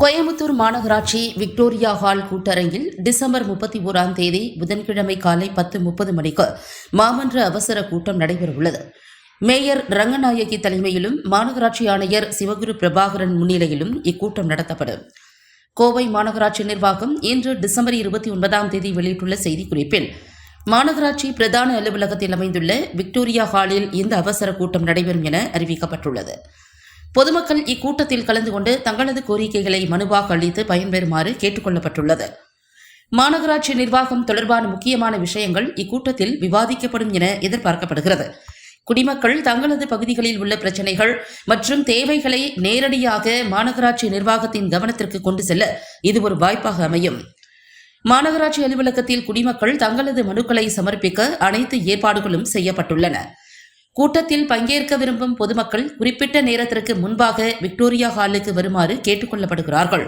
கோயம்புத்தூர் மாநகராட்சி Victoria hall கூட்டரங்கில் December முப்பத்தி ஓராம் தேதி புதன்கிழமை காலை பத்து முப்பது மணிக்கு மாமன்ற அவசர கூட்டம் நடைபெறவுள்ளது. மேயர் ரங்கநாயகி தலைமையிலும் மாநகராட்சி ஆணையர் சிவகுரு பிரபாகரன் முன்னிலையிலும் இக்கூட்டம் நடத்தப்படும். கோவை மாநகராட்சி நிர்வாகம் இன்று டிசம்பர் இருபத்தி ஒன்பதாம் தேதி வெளியிட்டுள்ள செய்திக்குறிப்பில் மாநகராட்சி பிரதான அலுவலகத்தில் அமைந்துள்ள விக்டோரியா ஹாலில் இந்த அவசர கூட்டம் நடைபெறும் என அறிவிக்கப்பட்டுள்ளது. பொதுமக்கள் இக்கூட்டத்தில் கலந்து கொண்டு தங்களது கோரிக்கைகளை மனுவாக அளித்து பயன்பெறுமாறு கேட்டுக் கொள்ளப்பட்டுள்ளது மாநகராட்சி நிர்வாகம் தொடர்பான முக்கியமான விஷயங்கள் இக்கூட்டத்தில் விவாதிக்கப்படும் என எதிர்பார்க்கப்படுகிறது. குடிமக்கள் தங்களது பகுதிகளில் உள்ள பிரச்சினைகள் மற்றும் தேவைகளை நேரடியாக மாநகராட்சி நிர்வாகத்தின் கவனத்திற்கு கொண்டு செல்ல இது ஒரு வாய்ப்பாக அமையும். மாநகராட்சி அலுவலகத்தில் குடிமக்கள் தங்களது மனுக்களை சமர்ப்பிக்க அனைத்து ஏற்பாடுகளும் செய்யப்பட்டுள்ளன. கூட்டத்தில் பங்கேற்க விரும்பும் பொதுமக்கள் குறிப்பிட்ட நேரத்திற்கு முன்பாக விக்டோரியா ஹாலுக்கு வருமாறு கேட்டுக்கொள்ளப்படுகிறார்கள்.